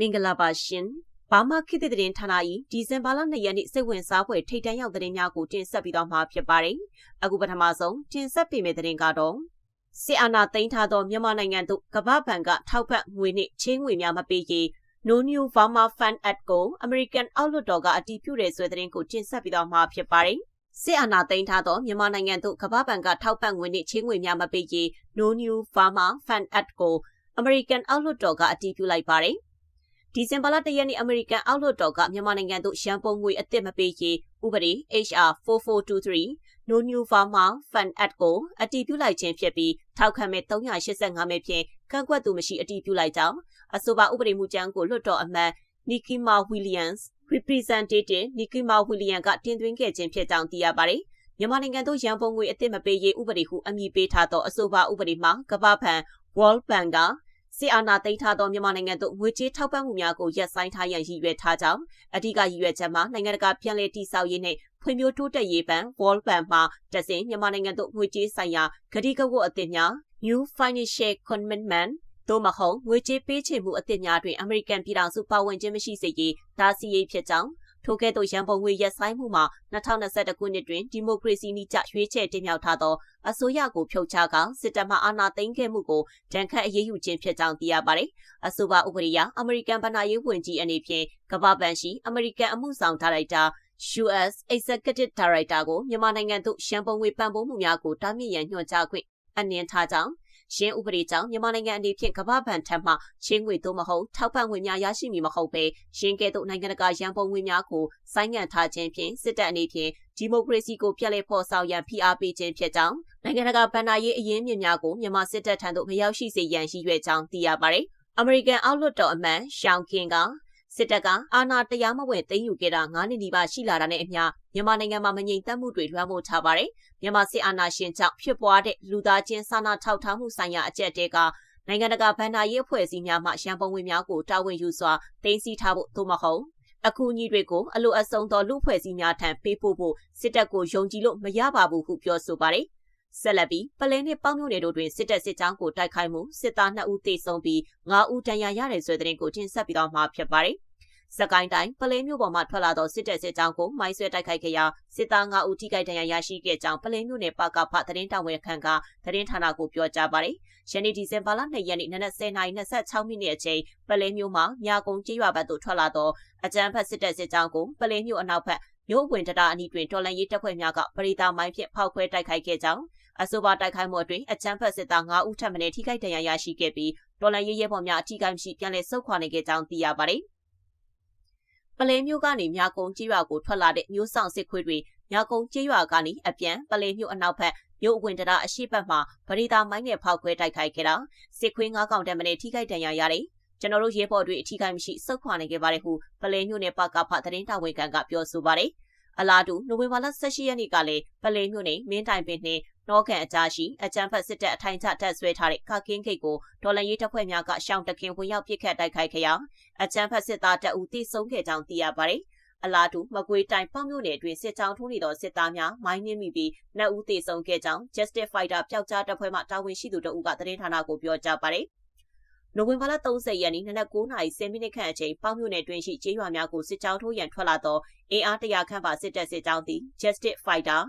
မင်္ဂလာပါရှင်။ဘာမှခေတ်သစ်သတင်းဌာန၏ဒီဇင်ဘာလ2ရက်နေ့စိတ်ဝင်စားဖွယ်ထိတ်တန့်ရောက်သတင်းများကိုတင်ဆက်ပြီးတော့မှာဖြစ်ပါတယ်။အခုပထမဆုံးတင်ဆက်ပေးမယ့်သတင်းကတော့စစ်အာဏာသိမ်းထားသောမြန်မာနိုင်ငံသို့ကမ္ဘာ့ဘဏ်ကထောက်ပံ့ငွေနှင့်ချင်းငွေများမပေးရေး No New Burma Fund Act ကို American အောက်လွှတ်တော်ကအတည်ပြုတဲ့ဆွဲသတင်းကိုတင်ဆက်ပြီးတော့မှာဖြစ်ပါတယ်။စစ်အာဏာသိမ်းထားသောမြန်မာနိုင်ငံသို့ကမ္ဘာ့ဘဏ်ကထောက်ပံ့ငွေနှင့်ချင်းငွေများမပေးရေး No New Burma Fund Act ကို American အောက်လွှတ်တော်ကအတည်ပြုလိုက်ပါတယ်။ ဒီဇင်ဘာလ၁ရက်နေ့အမေရိကန်အောက်လွှတ်တော်ကမြန်မာနိုင်ငံသို့ရန်ပုံငွေအသစ်မပေးရေးဥပဒေ HR 4423 No New Farmer Fund Act ကိုအတည်ပြုလိုက်ခြင်းဖြစ်ပြီးထောက်ခံမဲ့385မဲဖြင့်ကန့်ကွက်သူမရှိအတည်ပြုလိုက်ကြောင်းအဆိုပါဥပဒေမူကြမ်းကိုလွှတ်တော်အမတ် Nikima Williams Representative Nikima Williams ကတင်သွင်းခဲ့ခြင်းဖြစ်ကြောင်းသိရပါတယ်။မြန်မာနိုင်ငံသို့ရန်ပုံငွေအသစ်မပေးရေးဥပဒေဟုအမည်ပေးထားသောအဆိုပါဥပဒေမှာကမ္ဘာ့ဘဏ် World Bank က စစ်အာဏာသိမ်းထားသောမြန်မာနိုင်ငံသို့ငွေကြေးထောက်ပံ့မှုများကိုရပ်ဆိုင်းထားရန်ရည်ရွယ်ထားကြောင်းအဓိကရည်ရွယ်ချက်မှာနိုင်ငံတကာပြည်내တိစောက်ရေးနှင့်ဖွံ့ဖြိုးတိုးတက်ရေးဘဏ် World Bank မှတဆင်မြန်မာနိုင်ငံသို့ငွေကြေးဆိုင်ရာကတိကဝတ်အသစ်များ New Financial Commitment သို့မဟုတ်ငွေကြေးပေးချေမှုအသစ်များတွင်အမေရိကန်ပြည်ထောင်စုပါဝင်ခြင်းမရှိစေရေးဒါစီရေးဖြစ်ကြောင်း ထိုကဲ့သို့ရန်ပုံငွေရက်ဆိုင်မှုမှာ2021ခုနှစ်တွင်ဒီမိုကရေစီနည်းကျရွေးချယ်တင်မြှောက်ထားသောအစိုးရကိုဖြုတ်ချကစစ်တပ်မှအာဏာသိမ်းခဲ့မှုကိုတန်ခတ်အရေးယူခြင်းဖြစ်ကြောင်းသိရပါတယ်။အဆိုပါဥပဒေအရအမေရိကန်ဗဏ္ဍာရေးဝန်ကြီးအနေဖြင့်ကမ္ဘာ့ဘဏ်ရှိအမေရိကန်အမှုဆောင်ဒါရိုက်တာ US Executive Director ကိုမြန်မာနိုင်ငံသို့ရန်ပုံငွေပံ့ပိုးမှုများကိုတားမြစ်ရန်ညွှန်ကြားခွင့်အနှင်းထားကြောင်း ရှင်းဥပဒေကြောင့်မြန်မာနိုင်ငံအနေဖြင့်ကမ္ဘာ့ဘဏ်ထံမှချင်းငွေသို့မဟုတ်ထောက်ပံ့ငွေများရရှိမည်မဟုတ်ဘဲရှင်းကဲ့သို့နိုင်ငံတကာရန်ပုံငွေများကိုဆိုင်းငံ့ထားခြင်းဖြင့်စစ်တပ်အနေဖြင့်ဒီမိုကရေစီကိုပြက်လက်ဖော်ဆောင်ရန်ဖိအားပေးခြင်းဖြစ်ကြောင်းနိုင်ငံတကာဗဏ္ဍာရေးအရင်းမြစ်များကိုမြန်မာစစ်တပ်ထံသို့မရောက်ရှိစေရန်ရည်ရွယ်ကြောင်းသိရပါတယ်။အမေရိကန်အောက်လွှတ်တော်အမတ်ရှောင်းကင်က စစ်တပ်ကအာဏာတရားမဝင်သိမ်းယူခဲ့တာ9နှစ်နီးပါးရှိလာတာနဲ့အမျှမြန်မာနိုင်ငံမှာမငြိမ်သက်မှုတွေလွှမ်းမိုးထားပါတယ်။မြန်မာစစ်အာဏာရှင်ကြောင့်ဖြစ်ပွားတဲ့လူသားချင်းစာနာထောက်ထားမှုဆိုင်ရာအကြက်တဲကနိုင်ငံတကာဗန်ဒါရေးအဖွဲ့အစည်းများမှရန်ပုံငွေများကိုတာဝန်ယူစွာတင်စီထားဖို့သို့မဟုတ်အခုညီတွေကိုအလိုအဆုံသောလူဖွဲ့စည်းများထံပေးပို့ဖို့စစ်တပ်ကိုယုံကြည်လို့မရပါဘူးဟုပြောဆိုပါတယ်။ဆက်လက်ပြီးပလဲနှင့်ပေါင်းမြို့နယ်တို့တွင်စစ်တပ်စစ်ကြောင်းကိုတိုက်ခိုက်မှုစစ်သား2ဦးသေဆုံးပြီး9ဦးဒဏ်ရာရတဲ့ဆွေးတဲ့ရင်ကိုတင်ဆက်ပြီးတော့မှာဖြစ်ပါတယ်။ စကိုင်းတိုင်းပလဲမြို့ပေါ်မှထွက်လာသောစစ်တပ်စစ်ကြောင်းကိုမိုင်းဆွဲတိုက်ခိုက်ခဲ့ရာစစ်သား9ဦးထိခိုက်ဒဏ်ရာရရှိခဲ့ကြောင်းပလဲမြို့နယ်ပကဖသတင်းတောင်ဝန်ခံကသတင်းဌာနကိုပြောကြားပါတယ်။ယနေ့ဒီဇင်ဘာလ2ရက်နေ့နနက်10:26မိနစ်အချိန်ပလဲမြို့မှာမြာကုံကျေးရွာဘက်သို့ထွက်လာသောအကြမ်းဖက်စစ်တပ်စစ်ကြောင်းကိုပလဲမြို့အနောက်ဘက်မြို့ဝင်တတာအနီးတွင်တော်လန်ရေးတပ်ဖွဲ့များကပရိသာမိုင်းဖြင့်ဖောက်ခွဲတိုက်ခိုက်ခဲ့ကြောင်းအဆိုပါတိုက်ခိုက်မှုအတွင်းအချမ်းဖက်စစ်သား9ဦးထပ်မံထိခိုက်ဒဏ်ရာရရှိခဲ့ပြီးတော်လန်ရေးရဲဘော်များအထိကိမရှိပြန်လည်ဆုတ်ခွာနေခဲ့ကြောင်းသိရပါတယ်။ ပလဲမျိုးကနေမြကုံကျေးရွာကိုထွက်လာတဲ့မျိုးဆောင်စစ်ခွေးတွေမြကုံကျေးရွာကနေအပြန်ပလဲမျိုးအနောက်ဘက်မြို့အဝင်တရာအရှိတ်မှာဗရိတာမိုင်းနဲ့ဖောက်ခွဲတိုက်ခိုက်ခဲ့တာစစ်ခွေး၅កောင်တမ်းမနဲ့ထိခိုက်ဒဏ်ရာရတယ်ကျွန်တော်တို့ရဲဘော်တွေအထီးကိုင်းမရှိစုတ်ခွာနေခဲ့ပါတယ်ဟုပလဲမျိုးနယ်ပကဖသတင်းတာဝန်ခံကပြောဆိုပါတယ်အလားတူနိုဝင်ဘာလ18ရက်နေ့ကလည်းပလဲမျိုးနယ်မင်းတိုင်ပင်နှင့် နောကန်အကြားရှိအကြမ်းဖက်စစ်တပ်အထိုင်ချတပ်ဆွဲထားတဲ့ခကင်းခိတ်ကိုဒေါ်လာရေးတပ်ဖွဲ့များကရှောင်းတခင်ဝင်ရောက်ပစ်ခတ်တိုက်ခိုက်ခဲ့ရာအကြမ်းဖက်စစ်သားတပ်ဦးတိစုံခဲ့ကြောင်းသိရပါတယ်။အလားတူမကွေးတိုင်းပေါ့မြို့နယ်အတွင်းစစ်ကြောင်းထိုးနေသောစစ်သားများမိုင်းနှင်းမိပြီးနှစ်ဦးသေဆုံးခဲ့ကြောင်း Justice Fighter ပျောက်ကြားတပ်ဖွဲ့မှတာဝန်ရှိသူတို့ကသတင်းဌာနကိုပြောကြားပါတယ်။နိုဝင်ဘာလ30ရက်နေ့နနက်9:10မိနစ်ခန့်အချိန်ပေါ့မြို့နယ်တွင်ရှိကျေးရွာများကိုစစ်ကြောင်းထိုးရန်ထွက်လာသောအင်အားတရာခန့်ပါစစ်တပ်စစ်ကြောင်းသည် Justice Fighter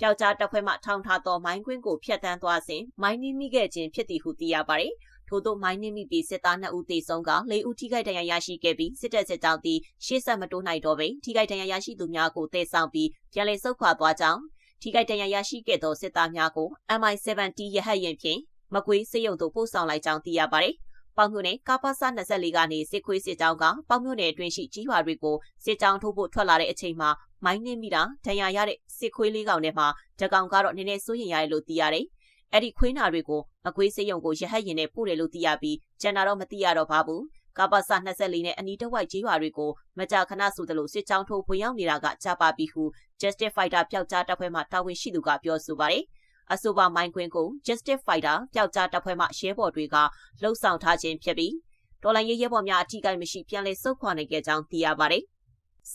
ပျောက်ကြားတပ်ဖွဲ့မှထောင်ထားသောမိုင်းကွင်းကိုဖျက်ဆီးသွားစဉ်မိုင်းနှင်းမိခဲ့ခြင်းဖြစ်သည်ဟုသိရပါတယ်။ထို့သောမိုင်းနှင်းမိပြီးစစ်သား2ဦးသေဆုံးက4ဦးထိခိုက်ဒဏ်ရာရရှိခဲ့ပြီးစစ်တပ်စစ်ကြောင်းသည်ရှေ့ဆက်မတိုးနိုင်တော့ဘဲထိခိုက်ဒဏ်ရာရရှိသူများကိုတည်ဆောင်ပြီးပြန်လည်ဆုတ်ခွာသွားကြောင်းထိခိုက်ဒဏ်ရာရရှိခဲ့သောစစ်သားများကို MI-7T ရဟတ်ယာဉ်ဖြင့်မကွေးစေယုံသို့ပို့ဆောင်လိုက်ကြောင်းသိရပါတယ်။ပေါင်မြို့နယ်ကပ္ပစ24ကနေစစ်ခွေးစစ်ကြောင်းကပေါင်မြို့နယ်အတွင်းရှိကြီးရွာတွေကိုစစ်ကြောင်းထိုးဖို့ထွက်လာတဲ့အချိန်မှာ မိုင်းနှင်းမိတာဒဏ်ရာရတဲ့စစ်ခွေးလေးကောင်ထဲမှာတကောင်ကတော့နည်းနည်းစိုးရင်ရတယ်လို့သိရတယ်။အဲ့ဒီခွေးနာတွေကိုမကွေးစေးရုံကိုရဟတ်ရင်နဲ့ပို့တယ်လို့သိရပြီးကျန်တာတော့မသိရတော့ပါဘူး။ကပ္ပစ24နဲ့အနီးတစ်ဝိုက်ကြီးရွာတွေကိုမကြာခဏဆိုသလိုစစ်ကြောင်းထိုးဝင်ရောက်နေတာကကြားပါပြီဟု Justice Fighter ပျောက်ကြားတပ်ဖွဲ့မှတာဝန်ရှိသူကပြောဆိုပါတယ်။အဆိုပါမိုင်းခွင်းကို Justice Fighter ပျောက်ကြားတပ်ဖွဲ့မှရဲဘော်တွေကလှုပ်ဆောင်ထားခြင်းဖြစ်ပြီးဒေါ်လာရေးရဲဘော်များအထီးကိုင်းမရှိပြန်လည်ဆုတ်ခွာနိုင်ခဲ့ကြောင်းသိရပါတယ်။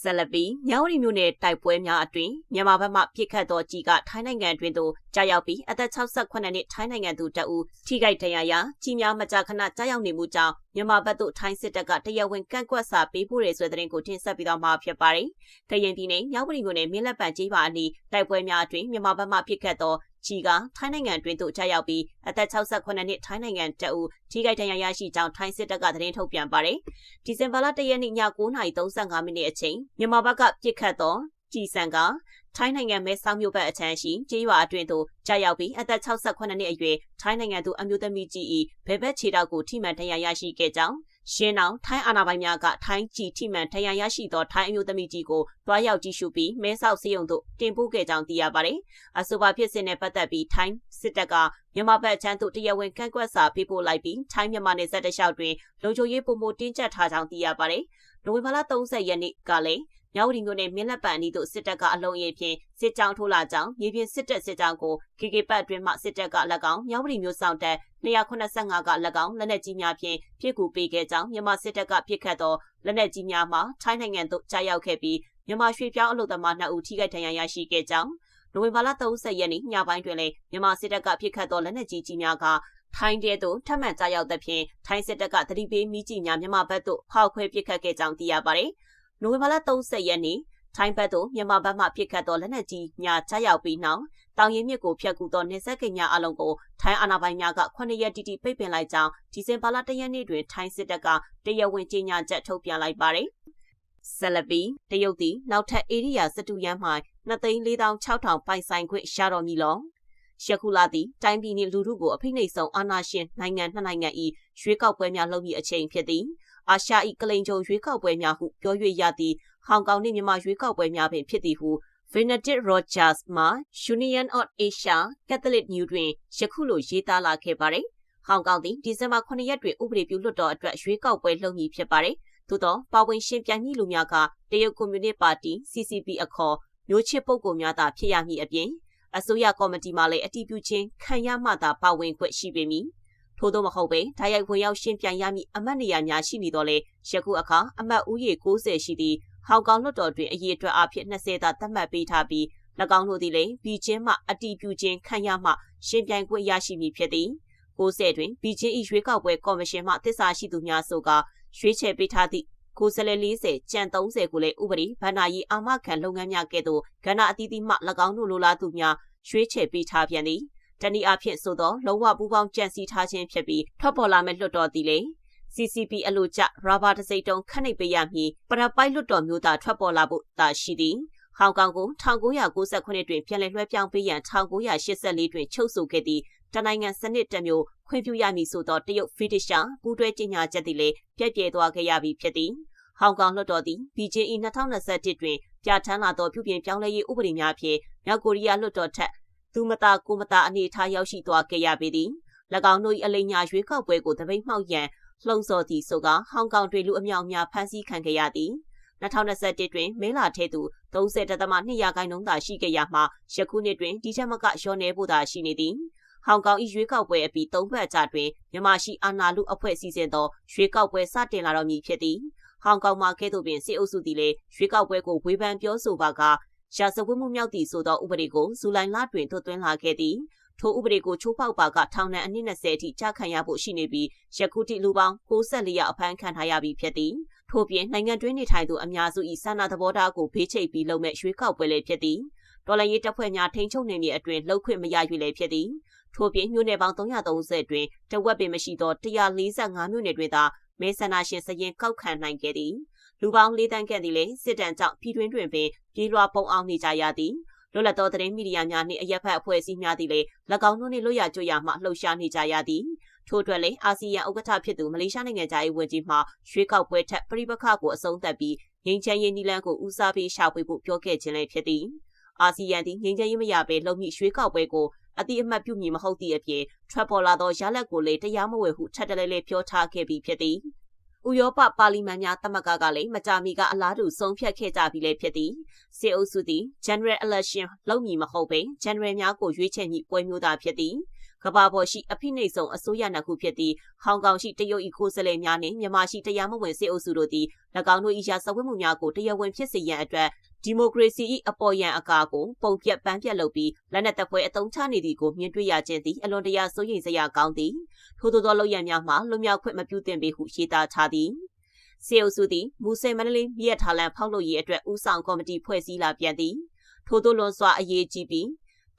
ဆက်လက်ပြီးမြောက်ရီမြို့နယ်တိုက်ပွဲများအတွင်မြန်မာဘက်မှပြစ်ခတ်သောကြီးကထိုင်းနိုင်ငံအတွင်းသို့ကြားရောက်ပြီးအသက်68နှစ်ထိုင်းနိုင်ငံသူတအူထိခိုက်ဒဏ်ရာရကြီးများမကြာခဏကြားရောက်နေမှုကြောင့်မြန်မာဘက်သို့ထိုင်းစစ်တပ်ကတရားဝင်ကန့်ကွက်စာပေးပို့ရဆိုတဲ့တဲ့ရင်ကိုတင်ဆက်ပြီးတော့မှာဖြစ်ပါတယ်။ကရင်ပြည်နယ်မြောက်ရီမြို့နယ်မင်းလက်ပံကြီးပါအနီးတိုက်ပွဲများအတွင်မြန်မာဘက်မှပြစ်ခတ်သော ကြီးကထိုင်းနိုင်ငံတွင်သို့ကြားရောက်ပြီးအသက်68နှစ်ထိုင်းနိုင်ငံတအူထိခိုက်ဒဏ်ရာရရှိကြောင်းထိုင်းစစ်တပ်ကသတင်းထုတ်ပြန်ပါတယ်။ဒီဇင်ဘာလ၁ရက်နေ့ည9:35မိနစ်အချိန်မြန်မာဘက်ကပြစ်ခတ်သောကြည်စံကထိုင်းနိုင်ငံမဲဆောက်မြို့ဘက်အချမ်းရှိကျေးရွာအတွင်းသို့ကြာရောက်ပြီးအသက်68နှစ်အရွယ်ထိုင်းနိုင်ငံသူအမျိုးသမီးကြီး၏ဘဲဘက်ခြေထောက်ကိုထိမှန်ဒဏ်ရာရရှိခဲ့ကြောင်း ရှင်းအောင်ထိုင်းအာဏာပိုင်များကထိုင်းကြီးထိမှန်ထရန်ရရှိသောထိုင်းအမျိုးသမီးကြီးကိုတွားရောက်ကြည့်ရှုပြီးမဲဆောက်စေယုံသို့တင်ပို့ခဲ့ကြောင်းသိရပါတယ်။အဆိုပါဖြစ်စဉ်နဲ့ပတ်သက်ပြီးထိုင်းစစ်တပ်ကမြန်မာဘက်ချမ်းသို့တရားဝင်ကန့်ကွက်စာပေးပို့လိုက်ပြီးထိုင်းမြန်မာနယ်စပ်တလျှောက်တွင်လုံခြုံရေးပုံမတင်းကျပ်ထားကြောင်းသိရပါတယ်။နိုဝင်ဘာလ30ရက်နေ့ကလည်း မြောက်ဝတီမြို့နယ်မင်းလက်ပံအနီးသို့စစ်တပ်ကအလုံးရင်ဖြင့်စစ်ကြောင်းထိုးလာကြောင်းမြေပြင်စစ်တပ်စစ်ကြောင်းကို KK ပတ်အတွင်းမှစစ်တပ်က၎င်းမြောက်ဝတီမြို့ဆောင်တပ်285က၎င်းလက်နက်ကြီးများဖြင့်ပြစ်ကူပေးခဲ့ကြောင်းမြန်မာစစ်တပ်ကပြစ်ခတ်သောလက်နက်ကြီးများမှာထိုင်းနိုင်ငံသို့ကြားရောက်ခဲ့ပြီးမြန်မာရွှေပြောင်းအလုပ်သမား2ဦးထိခိုက်ဒဏ်ရာရရှိခဲ့ကြောင်းနိုဝင်ဘာလ30ရက်နေ့ညပိုင်းတွင်လည်းမြန်မာစစ်တပ်ကပြစ်ခတ်သောလက်နက်ကြီးကြီးများကထိုင်းတဲသို့ထပ်မံကြားရောက်သဖြင့်ထိုင်းစစ်တပ်ကတတိပေးမိကြီးများမြန်မာဘက်သို့ဖောက်ခွဲပစ်ခတ်ခဲ့ကြောင်းသိရပါတယ်။ နိုဝင်ဘာလ30ရက်နေ့ထိုင်းဘက်သို့မြန်မာဘက်မှပြစ်ခတ်သောလက်နက်ကြီးများချရောက်ပြီးနောက်တောင်ရင်မြစ်ကိုဖျက်ကူသောနေဆက်ကိညာအလုံးကိုထိုင်းအာဏာပိုင်များက9ရက်တိတိပိတ်ပင်လိုက်ကြောင်းဒီဇင်ဘာလ1ရက်နေ့တွင်ထိုင်းစစ်တပ်ကတရားဝင်ကြေညာချက်ထုတ်ပြန်လိုက်ပါတယ်။ဆလပီတရုတ်သည်နောက်ထပ်ဧရိယာစတူရန်မှ2,4600ပိုင်ဆိုင်ခွင့်ရတော်မူလောယခုလာသည့်တိုင်းပြည်နှင့်လူထုကိုအဖိနှိပ်ဆုံးအာဏာရှင်နိုင်ငံနှစ်နိုင်ငံ၏ရွေးကောက်ပွဲများလုပ်မည့်အချိန်ဖြစ်သည် အာရှ၏ကလိန်ဂျုံရွေးကောက်ပွဲများဟုပြော၍ရသည်ဟောင်ကောင်နှင့်မြန်မာရွေးကောက်ပွဲများပင်ဖြစ်သည်ဟု Benedict Rogers မှ Union of Asia Catholic New တွင်ယခုလိုရေးသားလာခဲ့ပါတယ်။ဟောင်ကောင်သည်ဒီဇင်ဘာ9ရက်တွင်ဥပဒေပြုလွှတ်တော်အတွက်ရွေးကောက်ပွဲလုပ်မည်ဖြစ်ပါတယ်။သို့သောပါဝင်ရှင်ပြိုင်မည့်လူများကတရုတ်ကွန်မြူနစ်ပါတီ CCP အခေါ်မျိုးချစ်ပုဂ္ဂိုလ်များသာဖြစ်ရမည်အပြင်အစိုးရကော်မတီမှလည်းအတည်ပြုခြင်းခံရမှသာပါဝင်ခွင့်ရှိပေမည် ထို့သောမဟုတ်ပဲဓာတ်ရိုက်ဝင်ရောက်ရှင်းပြရမည့်အမတ်နေရာများရှိနေတော့လေယခုအခါအမတ်ဦးရေ60ရှိသည့်ဟောင်ကောင်လွှတ်တော်တွင်အရေးအတွက်အဖြစ်20သာသတ်မှတ်ပေးထားပြီး၎င်းတို့သည်လည်းဘီချင်းမှအတီးပြူချင်းခံရမှရှင်းပြိုင်ခွင့်ရရှိမည်ဖြစ်သည်60တွင်ဘီချင်း၏ရွေးကောက်ပွဲကော်မရှင်မှတစ္ဆာရှိသူများဆိုကရွေးချယ်ပေးထားသည့်ကိုယ်စားလှယ်40ကြံ30ကိုလည်းဥပဒေဗန္နာယီအာမခံလုပ်ငန်းများကဲ့သို့ကဏ္ဍအသီးသီးမှ၎င်းတို့လိုလားသူများရွေးချယ်ပေးထားပြန်သည် တနည်းအားဖြင့်ဆိုသောလုံးဝပူးပေါင်းကြံစည်ထားခြင်းဖြစ်ပြီးထွက်ပေါ်လာမဲ့လွှတ်တော်သည်လေ CCP အလို့ကျရာဘာတစိတ်တုံခန့်နှိပ်ပေးရမည်ပရပိုက်လွှတ်တော်မျိုးသားထွက်ပေါ်လာဖို့သာရှိသည်ဟောင်ကောင်ကို1998တွင်ပြန်လည်လွှဲပြောင်းပေးရန်1984တွင်ချုပ်ဆိုခဲ့သည့်တနိုင်ငံစနစ်တစ်မျိုးခွင့်ပြုရမည်ဆိုသောတရုတ်ဖီတစ်ရှာပူးတွဲကြေညာချက်သည်လည်းပြည့်ပြည့်သွားခဲ့ရပြီဖြစ်သည်ဟောင်ကောင်လွှတ်တော်သည် BJE 2021တွင်ပြဋ္ဌာန်းလာသောပြုပြင်ပြောင်းလဲရေးဥပဒေများဖြင့်မြောက်ကိုရီးယားလွှတ်တော်ထက် သူမသားကိုမသားအနေထားရောက်ရှိသွားခဲ့ရပေသည်၎င်းတို့၏အလိညာရွေးကောက်ပွဲကိုတပိတ်မှောက်ရန်လှုံ့ဆော်သည့်ဆိုကဟောင်ကောင်တွင်လူအမြောက်များဖမ်းဆီးခံခဲ့ရသည်2021တွင်မဲလာထဲသူ30.2ရာခိုင်နှုန်းသာရှိခဲ့ရမှယခုနှစ်တွင်ဒီချက်မကရော့နေဖို့သာရှိနေသည်ဟောင်ကောင်၏ရွေးကောက်ပွဲအပြီး၃ပတ်ကြာတွင်မြန်မာရှိအာဏာလုအဖွဲ့အစည်းစဉ်သောရွေးကောက်ပွဲစတင်လာတော့မည်ဖြစ်သည်ဟောင်ကောင်မှာကဲ့သို့ပင်စစ်အုပ်စုသည်လည်းရွေးကောက်ပွဲကိုဝေဖန်ပြောဆိုပါက ရာဇဝတ်မှုမြောက်သည့်ဆိုသောဥပဒေကိုဇူလိုင်လတွင်သွတ်သွင်းလာခဲ့သည်ထိုဥပဒေကိုချိုးဖောက်ပါကထောင်ဒဏ်အနည်း20အထိကြာခံရဖို့ရှိနေပြီးယခုထိလူပေါင်း64ရာအဖမ်းခံထားရပြီးဖြစ်သည်ထို့ပြင်နိုင်ငံတွင်းနေထိုင်သူအများစု၏စာနာသဘောထားကိုဖေးချိတ်ပြီးလုပ်မဲ့ရွေးကောက်ပွဲလည်းဖြစ်သည်တော်လိုင်းရေးတပ်ဖွဲ့များထိန်းချုပ်နေမည်အတွင်လှုပ်ခွင့်မရ၍လည်းဖြစ်သည်ထို့ပြင်မြို့နယ်ပေါင်း330တွင်တဝက်ပင်မရှိသော145မြို့နယ်တွင်သာမဲဆန္ဒရှင်စရင်ကောက်ခံနိုင်ခဲ့သည်လူပေါင်း၄တန်းခန့်သည်လည်းစစ်တမ်းကြောင့်ပြည်တွင်းတွင်ပင် ပြေးလွှာပုံအောင်နေကြရသည်လွတ်လပ်သောသတင်းမီဒီယာများနှင့်အရက်ဖက်အဖွဲ့အစည်းများသည်လည်း၎င်းတို့နှင့်လွတ်ရကြွရမှလှုပ်ရှားနေကြရသည်ထို့အတွက်လည်းအာဆီယံဥက္ကဋ္ဌဖြစ်သူမလေးရှားနိုင်ငံသား၏ဝန်ကြီးမှရွေးကောက်ပွဲထက်ပြိပခကိုအဆုံးသတ်ပြီးငြိမ်းချမ်းရေးနည်းလမ်းကိုဦးစားပေးရှာဖွေဖို့ပြောခဲ့ခြင်းလည်းဖြစ်သည်အာဆီယံသည်ငြိမ်းချမ်းရေးမရဘဲလုံမိရွှေးကောက်ပွဲကိုအတိအမှတ်ပြုမည်မဟုတ်သည့်အပြင်ထွက်ပေါ်လာသောရလဒ်ကိုလည်းတရားမဝင်ဟုထပ်တလဲလဲပြောထားခဲ့ပြီးဖြစ်သည် ဥရောပပါလီမန်များသမဂ္ဂကလည်းမကြာမီကအလားတူဆုံးဖြတ်ခဲ့ကြပြီးလည်းဖြစ်သည်စစ်အုပ်စုသည် General Election လုပ်မည်မဟုတ်ဘဲ General များကိုရွေးချယ်မည့်ပွဲမျိုးသာဖြစ်သည်ကဘာပေါ်ရှိအဖိနှိပ်ဆုံးအစိုးရနှစ်ခုဖြစ်သည့်ဟောင်ကောင်ရှိတရုတ်၏ကိုယ်စားလှယ်များနှင့်မြန်မာရှိတရားမဝင်စစ်အုပ်စုတို့သည်၎င်းတို့၏ရာဇဝတ်မှုများကိုတရားဝင်ဖြစ်စေရန်အတွက် ဒီမိုကရေစီ၏အပေါ်ယံအကာကိုပုံပြက်ပန်းပြက်လုပ်ပြီးလက်နက်တပ်ဖွဲ့အုံချနေသည်ကိုမြင်တွေ့ရခြင်းသည်အလွန်တရာစိုးရိမ်စရာကောင်းသည်ထို့သောသောလုပ်ရများမှာလွန်မြောက်ခွင့်မပြုသင့်ပေဟုရှင်းသားထားသည်စေအုပ်စုသည်မူဆယ်မန္တလေးမြစ်ထားလန်ဖောက်လို့ရေးအတွက်ဦးဆောင်ကော်မတီဖွဲ့စည်းလာပြန်သည်ထို့သောလွန်စွာအရေးကြီးပြီး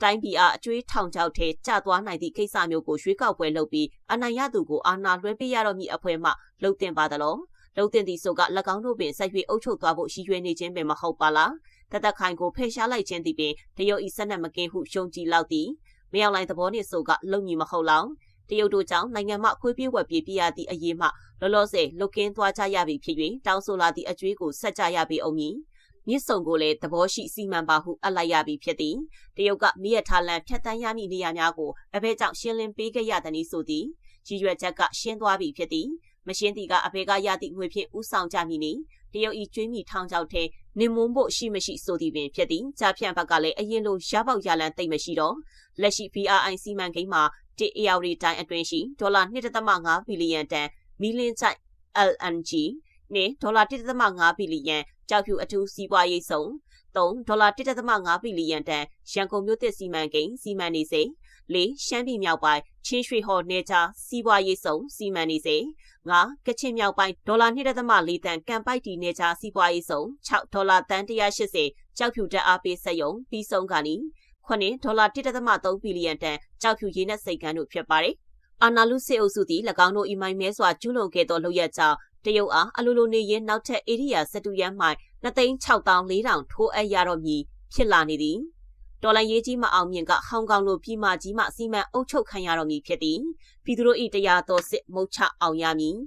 တိုင်းပြည်အားအကျွေးထောင်ချောက်ထဲကျသွားနိုင်သည့်ကိစ္စမျိုးကိုရွေးကောက်ပွဲလုပ်ပြီးအနိုင်ရသူကိုအာဏာလွှဲပေးရတော့မည်အဖွဲ့မှလှုပ်တင်ပါသလား လှုပ်တင်သည့်ဆိုက၎င်းတို့ပင်ဆက်၍အုပ်ချုပ်သွားဖို့ရည်ရွယ်နေခြင်းပင်မဟုတ်ပါလားတသက်ခိုင်ကိုဖယ်ရှားလိုက်ခြင်းသည်ပင်တရုတ်ဤဆက်နက်မကင်းဟုရှုံကြည်လောက်သည်မရောက်လိုက်သဘောနှင့်ဆိုကလုံညီမဟုတ်လောင်တရုတ်တို့ကြောင့်နိုင်ငံမှခွေးပြေးဝက်ပြေးပြရသည့်အရေးမှလောလောဆယ်လုတ်ကင်းသွားကြရပြီဖြစ်၍တောင်းဆိုလာသည့်အကျွေးကိုဆက်ကြရပြီအောင်မည်မြစ်ဆုံကိုလည်းသဘောရှိစီမံပါဟုအလိုက်ရပြီဖြစ်သည်တရုတ်ကမိရထားလန်ဖြတ်တန်းရမည့်နေရာများကိုအဘဲကြောင့်ရှင်းလင်းပေးခဲ့ရသည်နည်းဆိုသည်ရည်ရွယ်ချက်ကရှင်းသွားပြီဖြစ်သည် မရှင်းသည်ကအဘေကရသည့်ငွေဖြင့်ဥဆောင်ကြမည်နီတရုတ်ဤကျွေးမိထောင်ချောက်ထဲနင်မွန်းဖို့ရှိမရှိဆိုသည်ပင်ဖြစ်သည်ကြာဖြန့်ဘက်ကလည်းအရင်လိုရပေါက်ရလန်တိတ်မရှိတော့လက်ရှိ BRI စီမံကိန်းမှာတစ် AR တိုင်းအတွင်းရှိဒေါ်လာ1.5ဘီလီယံတန်မီလင်းချိုက် LNG နဲ့ဒေါ်လာ1.5ဘီလီယံကြောက်ဖြူအထူးစီးပွားရေးဆောင်3ဒေါ်လာ1.5ဘီလီယံတန်ရန်ကုန်မြို့သစ်စီမံကိန်းစီမံနေစေ ၄ရှမ်းပြည်မြောက်ပိုင်းချင်းရွှေဟော်နေချာစီးပွားရေးဆောင်စီမံနေစေ၅ကချင်မြောက်ပိုင်းဒေါ်လာ2.4တန်ကံပိုက်တီနေချာစီးပွားရေးဆောင်6ဒေါ်လာတန်180ကြောက်ဖြူတက်အားပေးစက်ရုံပြီးဆုံးကနီခုနှစ်ဒေါ်လာ1.3ဘီလီယံတန်ကြောက်ဖြူရင်းနဲ့စိတ်ကန်းတို့ဖြစ်ပါတယ်အာနာလူစစ်အုပ်စုသည်၎င်းတို့အီမိုင်မဲစွာကျူးလွန်ခဲ့သောလုပ်ရကြောင်းတရုတ်အားအလိုလိုနေရင်နောက်ထပ်ဧရိယာစတူရန်မှ2,6400ထိုးအပ်ရတော့မည်ဖြစ်လာနေသည် တော်လန်ရေးကြီးမအောင်မြင်ကဟောင်ကောင်လိုပြည်မကြီးမှစီမံအုပ်ချုပ်ခံရတော့မည်ဖြစ်သည်ပြည်သူတို့၏တရားတော်စစ်မုတ်ချအောင်ရမည်